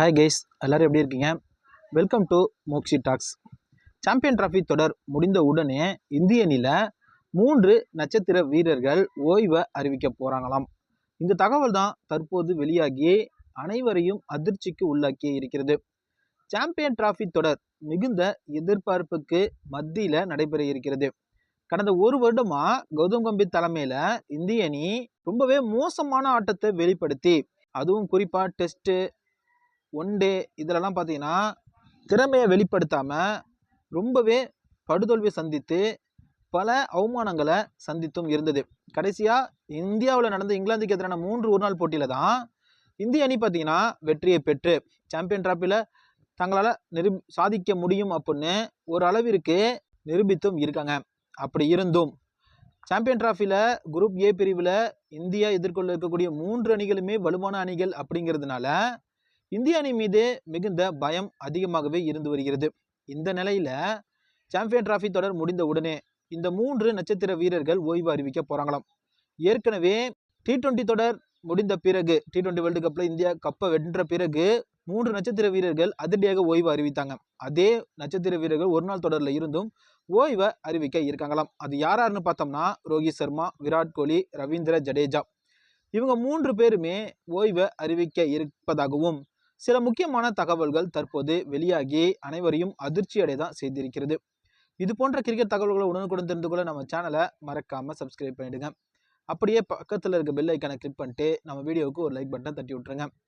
Hi guys எல்லோரும் எப்படி இருக்கீங்க? Welcome to Mokshi talks champion trophy தொடர் முடிந்த உடனே இந்திய அணியில் மூன்று நட்சத்திர வீரர்கள் ஓய்வை அறிவிக்க போகிறாங்களாம் இந்த தகவல் தான் தற்போது வெளியாகி அனைவரையும் அதிர்ச்சிக்கு உள்ளாக்கி இருக்கிறது. சாம்பியன் டிராஃபி தொடர் மிகுந்த எதிர்பார்ப்புக்கு மத்தியில் நடைபெற இருக்கிறது. கடந்த ஒரு வருடமாக கௌதம் கம்பீர் தலைமையில் இந்திய அணி ரொம்பவே மோசமான ஆட்டத்தை வெளிப்படுத்தி அதுவும் குறிப்பாக டெஸ்ட்டு ஒன் டே இதிலலாம் பார்த்தீங்கன்னா திறமையை வெளிப்படுத்தாமல் ரொம்பவே படுதோல்வியை சந்தித்து பல அவமானங்களை சந்தித்தும் இருந்தது. கடைசியாக இந்தியாவில் நடந்த இங்கிலாந்துக்கு எதிரான மூன்று ஒரு நாள் போட்டியில் தான் இந்திய அணி பார்த்தீங்கன்னா வெற்றியை பெற்று சாம்பியன் டிராஃபியில் தங்களால் நிரூ சாதிக்க முடியும் அப்படின்னு ஒரு அளவிற்கு நிரூபித்தும் இருக்காங்க. அப்படி இருந்தும் சாம்பியன் டிராஃபியில் குரூப் ஏ பிரிவில் இந்தியா எதிர்கொள்ள இருக்கக்கூடிய மூன்று அணிகளுமே வலுவான அணிகள் அப்படிங்கிறதுனால இந்திய அணி மீது மிகுந்த பயம் அதிகமாகவே இருந்து வருகிறது. இந்த நிலையில் சாம்பியன் டிராஃபி தொடர் முடிந்த உடனே இந்த மூன்று நட்சத்திர வீரர்கள் ஓய்வு அறிவிக்க போகிறாங்களாம் ஏற்கனவே டி டுவெண்ட்டி தொடர் முடிந்த பிறகு டி டுவெண்ட்டி வேர்ல்டு கப்பில் இந்தியா கப்பை வென்ற பிறகு மூன்று நட்சத்திர வீரர்கள் அதிரடியாக ஓய்வு அறிவித்தாங்க. அதே நட்சத்திர வீரர்கள் ஒரு நாள் தொடரில் இருந்தும் ஓய்வை அறிவிக்க இருக்காங்களாம். அது யாராருன்னு பார்த்தோம்னா ரோஹித் சர்மா விராட் கோலி ரவீந்திர ஜடேஜா. இவங்க மூன்று பேருமே ஓய்வை அறிவிக்க இருப்பதாகவும் சில முக்கியமான தகவல்கள் தற்போது வெளியாகி அனைவரையும் அதிர்ச்சி அடைய தான் செய்திருக்கிறது. இது போன்ற கிரிக்கெட் தகவல்களை உடனுக்குடன் தெரிந்து கொள்ள நம்ம சேனலை மறக்காமல் சப்ஸ்கிரைப் பண்ணிடுங்க. அப்படியே பக்கத்தில் இருக்க பெல் ஐக்கானை கிளிக் பண்ணிட்டு நம்ம வீடியோவுக்கு ஒரு லைக் பட்டன் தட்டி விட்டுருங்க.